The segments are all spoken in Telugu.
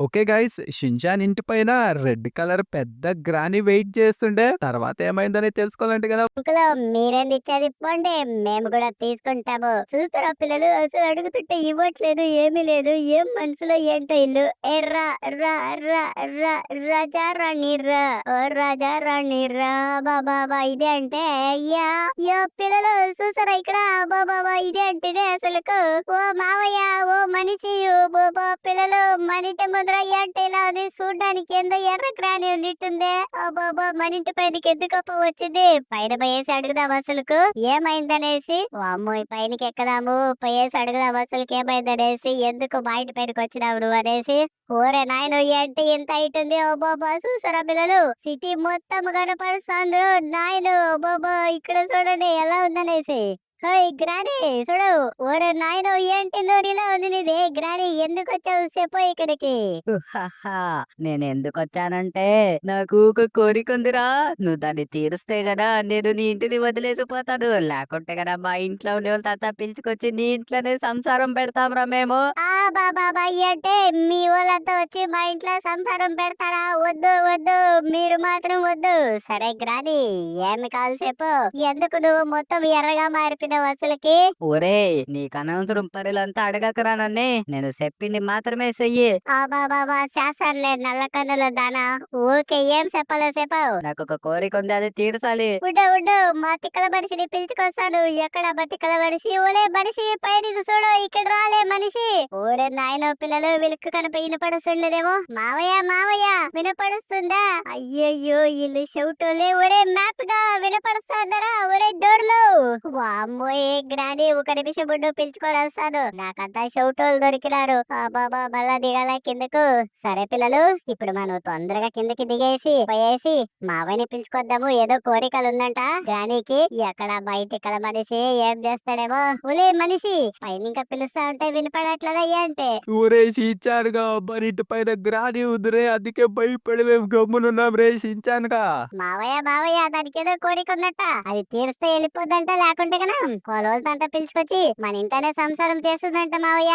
ఓకే గైస్ షించాన్ ఇంటి పైన రెడ్ కలర్ పెద్ద గ్రాని వెయిట్ చేస్తుండే. తర్వాత ఏమైందని తెలుసుకోవాలంటే కదా. అంకుల్ మీరేంది ఇచ్చేది మేము కూడా తీసుకుంటాము. చూస్తారా పిల్లలు? అసలు అడుగుతుంటే ఇవ్వట్లేదు ఏమీ లేదు. ఏం మనసులో ఏంటో ఇల్లు? ఏ రా రా రా రా రాజా రాణి రా. ఓ రాజా రాణి రా బాబా ఇదే అంటే యా యో పిల్లలు చూసారా ఇక్కడ? బాబా ఇదే అంటే అసలు ఓ మావయ్య ఓ మనిషి ఓ బాబా పిల్లలు మన ఇంటి ముందర అంటే ఇలా ఉంది చూడడానికి ఏందో ఎర్ర గ్రాని ఉన్నట్టుందే. ఓ బాబా మన ఇంటి పైనకి ఎందుకప్ప వచ్చింది? పైన పోయేసి అడుగుదాం అసలుకు. ఏమైందనేసి? అమ్మో ఈ పైనకి ఎక్కదాము? పోయేసి అడుగుదాం అసలుకి ఏమైందనేసి? ఎందుకు మా ఇంటి పైనకి వచ్చినావు నువ్వు అనేసి? ఓరే నాయన ఏంటి ఎంత అయితుంది? ఓ బాబా చూసారా పిల్లలు? సిటీ మొత్తం కనపడుస్తాండ్రు నాయన ఓ బాబా ఇక్కడ చూడండి ఎలా ఉందనేసి? హోయ్ గ్రాని చూడు ఓరే నాయన ఏంటి నోడిలా ఉంది నీది గ్రాని ఎందుకు వచ్చావు చెప్పు ఇక్కడికి. నేను ఎందుకు వచ్చానంటే నాకు ఒక కోరిక ఉందిరా. నువ్వు దాన్ని తీరుస్తే గదా నేను నీ ఇంటిని వదిలేసిపోతాను. లేకుంటే గదా మా ఇంట్లో ఉండే వాళ్ళంతా పిలుచుకొచ్చి నీ ఇంట్లోనే సంసారం పెడతాంరా మేము. ఆ బాబా అంటే మీ వాళ్ళంతా వచ్చి మా ఇంట్లో సంసారం పెడతారా? వద్దు వద్దు మీరు మాత్రం వద్దు. సరే గ్రాని ఏమి కావాలి చెప్పు. ఎందుకు నువ్వు మొత్తం ఎర్రగా మారిపోయినావు అసలుకి? ఒరే నీకు అనవసరం పనులంతా అడగకరా నన్నే. నేను చెప్పింది మాత్రమే చెయ్యి. ఆ బాబా చేస్తానులే. నల్ల కన్నుల దానా. ఓకే ఏం చెప్పాలో చెప్పావు. నాకు ఒక కోరిక ఉంది అది తీర్చాలి. ఉండు ఉండు. మా తిక్కల మనిషిని పిలుచుకొస్తాను. ఎక్కడ మా తిక్కల మనిషి? ఓలే మనిషి పైన చూడు. ఇక్కడ రాలే మనిషి. ఓరే నాయన పిల్లలు వీళ్ళకి కనుక వినపడుతుండలేదేమో మావయ్య మావయ్య వినపడుస్తుందా? అయ్యయ్యో ఇల్లు షౌటోలే. ఒరే మ్యాప్గా వినపడుస్తుందరా? ఒరే డోర్లు. వామ్మో. ఒక నిమిషం ముందు పిలుచుకొని వస్తాను. నాకంతా షౌటోలు దొరికినారు. బాబా మళ్ళా దిగాల కిందకు? సరే పిల్లలు ఇప్పుడు మనం తొందరగా కిందకి దిగేసి పోయేసి మావయ్యని పిలుచుకొద్దాము. ఏదో కోరికలు ఉందంట గ్రానీకి ఎక్కడ బయట ఇక్కడ మనిషి ఏం చేస్తాడేమో. ఉలే మనిషి పైన ఇంకా పిలుస్తా ఉంటే వినపడట్లేదయ్యా అంటే. ఊరే షించానుగా మరి ఇంటి పైన గ్రాని ఉందిరే అందుకే భయపడి మేము గమ్మునున్నాం రే మావయ్య మావయ్య దానికి ఏదో కోరిక ఉందట. అది తీరిస్తే వెళ్ళిపోద్దంట లేకుంటే కన కొలవలదంట పిలుచుకొచ్చి మన ఇంటనే సంసారం చేస్తుందంట మావయ్య.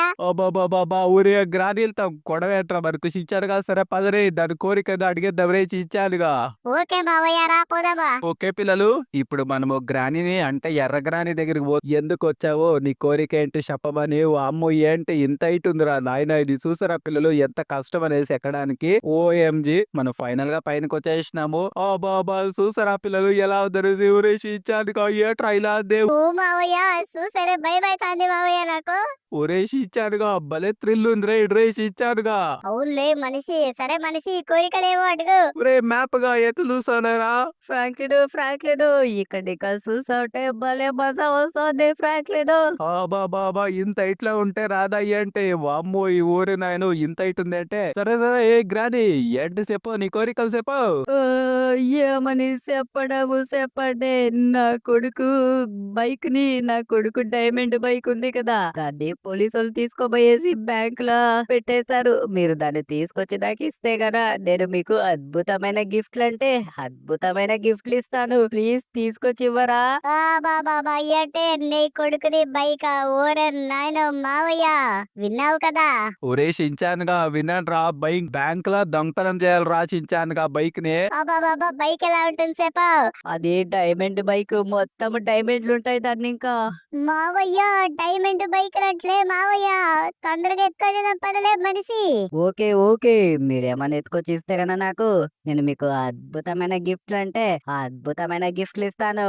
ఊరే గ్రాని వెళ్తాం గొడవేట్రా మనకు షించానుగా సరే పదరే. దాని కోరిక ఏదో అడిగేద్దాం రే షించానుగా ఓకే మావయ్య రా పోదామా? ఓకే పిల్లలు ఇప్పుడు మనము గ్రానీని అంటే ఎర్ర గ్రాని దగ్గరికి పో ఎందుకు వచ్చావో? నీ కోరిక ఏంటి చెప్పమని? ఓ అమ్మో ఏంటి ఇంత ఉందిరా? నాయన ఇది చూసారా పిల్లలు? ఎంత కష్టం అనేసి ఎక్కడానికి? ఓఎంజి మనం ఫైనల్గా పైనకి వచ్చేసినాము. ఆ బాబా చూసారా పిల్లలు? ఎలా ఉందరు ఊరేసి ఇచ్చాను ఏట్రా ఇలా దేవు? ఓ మావయ్య బై భయం అవుతుంది మావయ్య నాకు. ఊరేసి ఇచ్చానుగా భలే థ్రిల్ ఉంది రే రేసి ఇచ్చానుగా అవునులే మనిషి సరే మనిషి కోరికలేవో అడుగు. ఊరే మ్యాప్గా ఎత్తు చూసానరా ఫ్రాంక్లిన్ ఫ్రాంక్లిన్ ఇక్కడ ఇక్కడ చూసావుంటే భలే మజా వస్తుంది ఫ్రాంక్లిన్ బాబా బాబా ఇంత ఇట్లా ఉంటే రాదయ్య అంటే వామ్మో ఈ ఊరి నాయన ఇంత ఇటు ఉంది అంటే. సరే సరే ఏ గ్రాని ఏంటి చెప్పు నీ కోరికలు చెప్పు. ఏమని చెప్పడము చెప్పండి. నా కొడుకు బైక్ని నా కొడుకు డైమండ్ బైక్ ఉంది కదా దాన్ని పోలీసులు తీసుకోబోయేసి బ్యాంక్లో పెట్టేశారు. మీరు దాన్ని తీసుకొచ్చి నాకు ఇస్తే గదా నేను మీకు అద్భుతమైన గిఫ్ట్లు అంటే అద్భుతమైన గిఫ్ట్లు ఇస్తాను. ప్లీజ్ తీసుకొచ్చి ఇవ్వరా? ఆ బాబా అంటే నీ కొడుకుది బైక్ ఓరే నాయన మావయ్య. విన్నావు కదా? ఒరే చించానుగా విన్నాను రా బైక్ బ్యాంక్లో దొంగతనం చేయాలి రా చించానుగా బైక్ని ఆ బాబా బైక్ ఎలా ఉంటుంది సేపా అది డైమండ్ బైక్. మొత్తం డైమండ్లు ఉంటాయి దాన్ని ఇంకా మావయ్య డైమండ్ బైక్ అట్లే మావయ్య తొందరగా ఎత్తుకొని పదలే మనిషి. Okay okay. మీరేమన్నా ఎత్తుకొచ్చి ఇస్తే గనా నాకు. నేను మీకు అద్భుతమైన గిఫ్ట్లు అంటే అద్భుతమైన గిఫ్ట్లు ఇస్తాను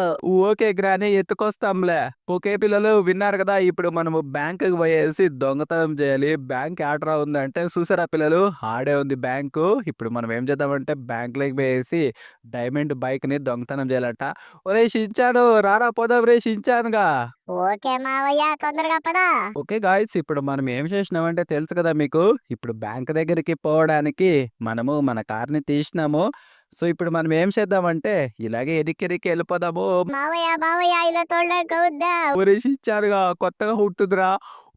ఓకే గ్రాని ఎత్తుకొస్తాంలే. ఓకే పిల్లలు విన్నారు కదా ఇప్పుడు మనము బ్యాంక్కి పోయేసి దొంగతనం చేయాలి. బ్యాంక్ ఆర్డర్ ఉందంటే చూసారా పిల్లలు? ఆడే ఉంది బ్యాంకు. ఇప్పుడు మనం ఏం చేద్దామంటే బ్యాంక్లోకి పోయేసి డైమండ్ బైక్ని దొంగతనం చేయాలట. ఒరే షించాను. రారా పోదాం రే షించానుగా. ఓకే మావయ్య తొందరగా పదా. ఓకే గాయస్ ఇప్పుడు మనం ఏం చేసినామంటే తెలుసు కదా మీకు? ఇప్పుడు బ్యాంక్ దగ్గరికి పోవడానికి మనము మన కార్ని తీసినాము. సో ఇప్పుడు మనం ఏం చేద్దామంటే ఇలాగే ఎదిక్కెరికి వెళ్ళిపోదాము. ఇచ్చారుగా కొత్తగా ఉంటుందిరా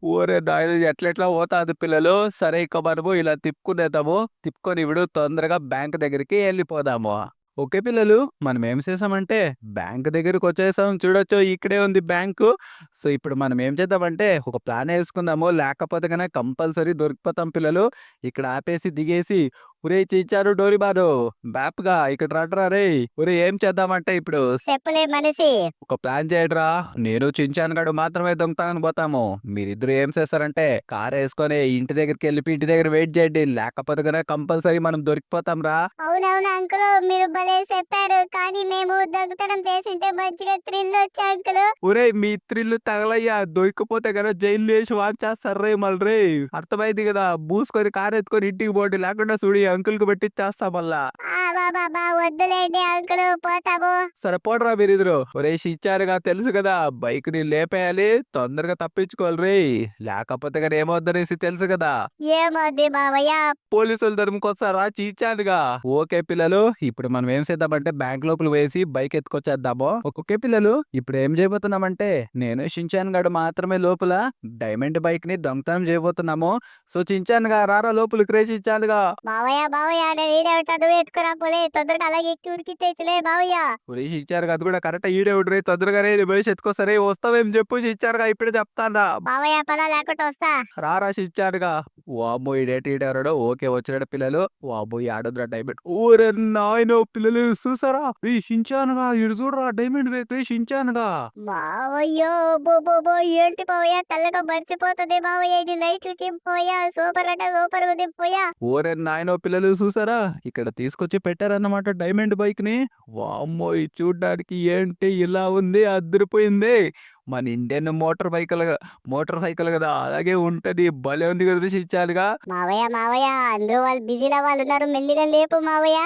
ఊరే దాని ఎట్లెట్లా పోతాది పిల్లలు? సరే ఇక మనము ఇలా తిప్పుకునేద్దాము. తిప్పుకొని ఇప్పుడు తొందరగా బ్యాంక్ దగ్గరికి వెళ్ళిపోదాము. ఓకే పిల్లలు మనం ఏం చేసామంటే బ్యాంక్ దగ్గరికి వచ్చేసాం. చూడొచ్చు ఇక్కడే ఉంది బ్యాంకు. సో ఇప్పుడు మనం ఏం చేద్దామంటే ఒక ప్లాన్ వేసుకుందాము. లేకపోతే కనుక కంపల్సరీ దొరికిపోతాం పిల్లలు. ఇక్కడ ఆపేసి దిగేసి ఒరే చిచ్చారు డోరిబారు బ్యాప్గా ఇక్కడ రాట్రా రే. ఒరే ఏం చేద్దామంటే ఇప్పుడు? చెప్పులే మనిషి. ఒక ప్లాన్ చేయడరా నేను చించాను గడు మాత్రమే దొంగతాను పోతాము. మీరిద్దరు ఏం చేస్తారంటే కార్ వేసుకొని ఇంటి దగ్గరికి వెళ్ళి ఇంటి దగ్గర వెయిట్ చేయండి. లేకపోతే కనుక కంపల్సరీ మనం దొరికిపోతాం రా. అవునవును అంకుల్ మీరు భలే చెప్పారు. కానీ మేము దొంగతనం చేసింటే మంచిగా థ్రిల్ వచ్చా అంకుల్? ఒరే మీ త్రిల్లు తగలయ్యా. దొరికిపోతే కదా జైలు వేసి వాచేస్తారే మళ్ళీ రే. అర్థమైంది కదా? బూసుకొని కార్ ఎత్తుకొని ఇంటికి పోటీ లేకుండా చూడి అంకుల్కు పెట్టి చేస్తా మళ్ళా. బాబా వద్దులేండి అంకుల్ పోతాము. సరే పోడరా మీరిద్దరు ఒరేసి ఇచ్చారుగా తెలుసు కదా బైక్ని లేపేయాలి తొందరగా తప్పించుకోవాలి రే. లేకపోతే కదా ఏమవుద్దనేసి తెలుసు కదా. ఏమొద్ది బావయ్య? పోలీసులు తరుముకొస్తారా చీచానుగా ఓకే పిల్లలు ఇప్పుడు మనం ఏం చేద్దామంటే బ్యాంక్ లోపల వేసి బైక్ ఎత్తుకొచ్చేద్దాము. ఓకే పిల్లలు ఇప్పుడు ఏం చేయబోతున్నామంటే నేను షించాన్ గడు మాత్రమే లోపల డైమండ్ బైక్ని దొంగతనం చేయబోతున్నాము. సో చించానుగా రారా లోపలికి రే చించానుగా బావయ్య బావయ్య నేను నువ్వు ఎత్తుకురా పోలే. తొందరగా అలాగే ఎక్కి ఉరికి తెచ్చులే బావయ్య. ఉరేష్ ఇచ్చారు అది కూడా కరెక్ట్ ఈడే ఉండ్రి తొందరగా రే బయసి ఎత్తుకోసరే వస్తావేం చెప్పు ఇచ్చారుగా ఇప్పుడే చెప్తానా బావయ్య పద లేకుండా వస్తా. రారా ఇచ్చారుగా ఈడేటి ఈడారో ఓకే వచ్చినాడు పిల్లలు. వామ్మో! ఈ ఆడొద్దురా డైమండ్. ఊరే నాయనో పిల్లలు చూసారా? రీ షించానుగా. ఇడు చూడరా డైమండ్ బేక్ రీ షించానుగా. బావయ్యో బో బో బో! ఏంటి బావయ్య? తెల్లగా మర్చిపోతుంది బావయ్య. ఇది లైట్లకి పోయా సూపర్ అంటే సూపర్ ఉంది పోయా ఓరే నాయనో పిల్లలు చూసారా? ఇక్కడ తీసుకొచ్చి పెట్టారన్నమాట డైమండ్ బైక్ని వామ్మో చూడ్డానికి ఏంటి? ఇలా ఉంది అదిరిపోయింది మన ఇండియన్ మోటార్ బైకులు మోటార్ సైకిల్ కదా అలాగే ఉంటది. భలే ఉంది కదా ఇచ్చారుగా. మావయ్య మావయ్య అందరూ వాళ్ళు బిజీలో వాళ్ళు ఉన్నారు. మెల్లిగా లేపు మావయ్య.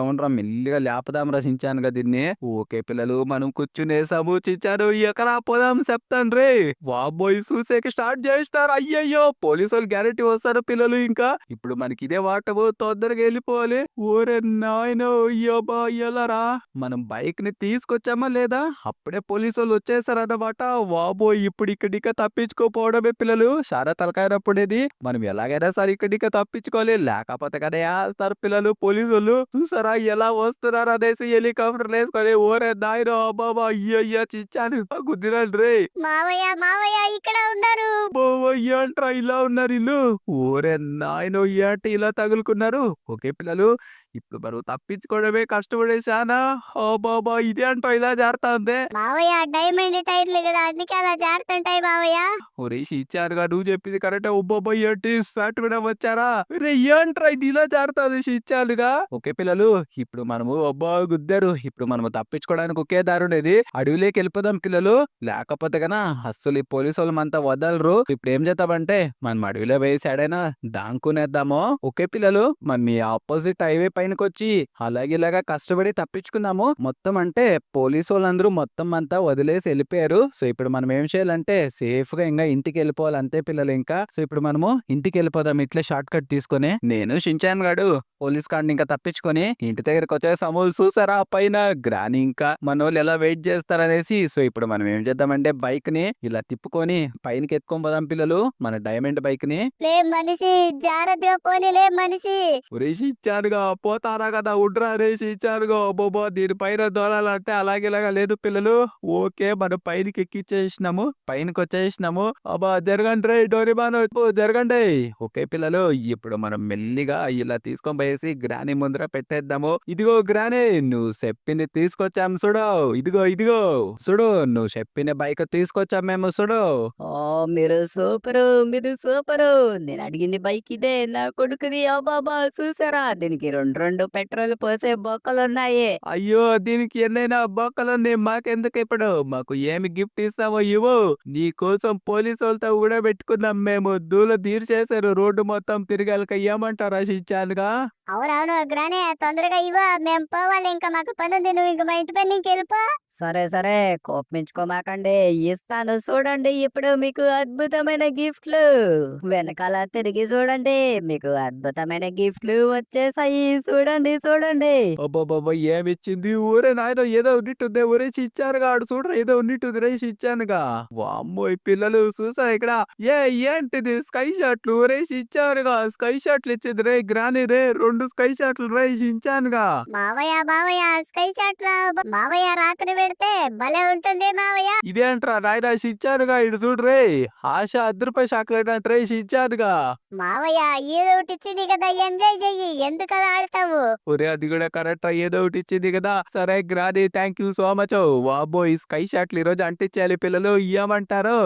ఉండరా మెల్లిగా లేపదాంరా చించానుగా దీన్ని. ఓకే పిల్లలు మనం కూర్చునేసాము చించాను ఎక్కడా పోదాం చెప్తాను రే. వాబోయ్ చూసేకి స్టార్ట్ చేస్తారు అయ్యయ్యో పోలీసు వాళ్ళు గ్యారెంటీ వస్తారు పిల్లలు ఇంకా. ఇప్పుడు మనకి ఇదే వాటము తొందరగా వెళ్ళిపోవాలి. ఓరే నాయనో అయ్యోబా ఎలారా మనం బైక్ని తీసుకొచ్చామా లేదా? అప్పుడే పోలీసు వాళ్ళు వచ్చేసారన్నమాట వాబోయ్ ఇప్పుడు ఇక్కడిక తప్పించుకోపోవడమే పిల్లలు. చాలా తలకాయనప్పుడేది మనం ఎలాగైనా సరే ఇక్కడిక తప్పించుకోవాలి. లేకపోతే కదా వేస్తారు పిల్లలు పోలీసు వాళ్ళు చూసారా ఎలా వస్తున్నారు అనేసి హెలికాప్టర్ వేసుకొని ఓరే నాయనో బాబా అయ్యయ్యా చిచ్చాను. గుద్దిరండి రే. మావయ్య మావయ్య ఇక్కడ ఉన్నారు. ఏంట్రా ఇలా ఉన్నారు ఇల్లు? ఓరే నాయనో ఏంటి ఇలా తగులుకున్నారు? ఓకే పిల్లలు ఇప్పుడు మనం తప్పించుకోవడమే కష్టపడేశానా? ఓ బాబా ఇదే అంటో ఇలా జారుతా మావయ్య డైమండ్ టైర్లు కదా అందుకే అలా జారుతుంటాయి మావయ్య ఒరేష్ ఇచ్చారుగా నువ్వు చెప్పింది కరెక్ట్. ఉబ్బబ్బా ఏంటి? స్వాట్ కూడా వచ్చారా? రే ఏంట్రా ఇది? ఇలా జారుతుంది ఇచ్చారుగా ఓకే పిల్లలు ఇప్పుడు మనము అబ్బా గుద్దారు. ఇప్పుడు మనము తప్పించుకోవడానికి ఒకే దారి ఉండేది. అడవిలోకి వెళ్ళిపోదాం పిల్లలు. లేకపోతే గనా అస్సలు ఈ పోలీసు వాళ్ళు మనతో వదలరు. ఇప్పుడు ఏం చేద్దామంటే మనం అడవిలో వేసాడైనా దాంకునేద్దాము. ఓకే పిల్లలు మనం ఈ ఆపోజిట్ హైవే పైనకి వచ్చి అలాగే ఇలాగా కష్టపడి తప్పించుకుందాము. మొత్తం అంటే పోలీసు వాళ్ళందరూ మొత్తం అంతా వదిలేసి వెళ్ళిపోయారు. సో ఇప్పుడు మనం ఏం చేయాలంటే సేఫ్గా ఇంకా ఇంటికి వెళ్ళిపోవాలి అంతే పిల్లలు ఇంకా. సో ఇప్పుడు మనము ఇంటికి వెళ్ళిపోదాం ఇట్లా షార్ట్ కట్ తీసుకొని నేను షించాన్ గాడు. పోలీస్ కార్డ్ ఇంకా తప్పించుకొని ఇంటి దగ్గరకు వచ్చేసాము చూసారా పైన? గ్రాని ఇంకా మన వాళ్ళు ఎలా వెయిట్ చేస్తారనేసి. సో ఇప్పుడు మనం ఏం చేద్దామంటే బైక్ని ఇలా తిప్పుకొని పైనకి ఎత్తుకొని పోదాం పిల్లలు. మన డైమండ్ బైక్ని లే మనిషి జాగ్రత్తగా పోనీలే మనిషి. రేసి ఇచ్చారుగా పోతారా కదా ఉడ్రా రేసి ఇచ్చారుగా బోబో దీని పైన దోలాలంటే అలాగే ఇలాగా లేదు పిల్లలు. ఓకే మనం పైనకి ఎక్కిచ్చేసినాము. పైనకి వచ్చేసినాము అబ్బా జరగండి రే డోరిబాను జరగండి. ఓకే పిల్లలు ఇప్పుడు మనం మెల్లిగా ఇలా తీసుకొని పోయేసి గ్రాని ముందర పెట్టేద్దాము. ఇదిగో గ్రాని నువ్వు చెప్పింది తీసుకొచ్చాం చూడు. ఇదిగో ఇదిగో. చూడు నువ్వు చెప్పిన బైక్ తీసుకొచ్చాం మేము చూడు. ఓ మీరు సూపరు మీరు సూపరు. నేను అడిగింది బైక్ ఇదే. నా కొడుకుది. బాబా చూసారా? దీనికి రెండు రెండు పెట్రోల్ పోసే బొక్కలు ఉన్నాయి అయ్యో దీనికి ఎన్నైనా బొక్కలున్నాయి. మాకెందుకు ఇప్పుడు? మాకు ఏమి గిఫ్ట్ ఇస్తావో ఇవ్వు. నీ కోసం పోలీసు వాళ్ళతో కూడా పెట్టుకున్నాం మేము. దూల తీర్చేశారు. రోడ్డు మొత్తం తిరగాలక ఏమంటారా? శించానుగా అవునవును అగ్రానే తొందరగా ఇవ్వ. మేము పోవాలి ఇంకా మాకు పని ఉంది నువ్వు ఇంకా మా ఇంటి పని ఇంకెళ్ళిపో సరే సరే. కోపించుకోమాకండి. ఇస్తాను చూడండి. ఇప్పుడు మీకు అద్భుతమైన గిఫ్ట్లు. వెనకాల తిరిగి చూడండి. మీకు అద్భుతమైన గిఫ్ట్లు వచ్చేసాయి. చూడండి చూడండి. అబ్బాబాబా ఏమిచ్చింది? ఊరే నాయన ఏదో ఉన్నట్టుంది. ఊరే ఇచ్చారుగా ఆడు చూడరా ఏదో ఉన్నట్టుంది రేసి ఇచ్చానుగా వామ్మో ఈ పిల్లలు చూసా ఇక్కడ. ఏ ఏంటిది? స్కై షాట్లు? ఊరేసి ఇచ్చారుగా స్కై షాట్లు ఇచ్చింది రే గ్రాని రే. రెండు స్కై షాట్లు రే షించానుగా మావయ్య మావయ్య స్కై షాట్ లా మావయ్య రాత్రి పెడితే భలే ఉంటుంది మావయ్య. ఇదేంట్రా నాయనా షించానుగా ఇటు చూడు రే ఆశ అర్ధ రూపాయి చాక్లెట్ అంటే రే షించానుగా మావయ్య ఏదో ఒకటి ఇచ్చింది కదా ఎంజాయ్ చెయ్యి ఎందుకు అలా ఆడతావు? ఒరే అది కూడా కరెక్ట్ ఏదో ఒకటి ఇచ్చింది కదా. సరే గ్రాని థ్యాంక్ యూ సో మచ్ వాబో ఈ స్కై షాట్లు ఈ రోజు అంటించాలి పిల్లలు ఇయ్యమంటారు.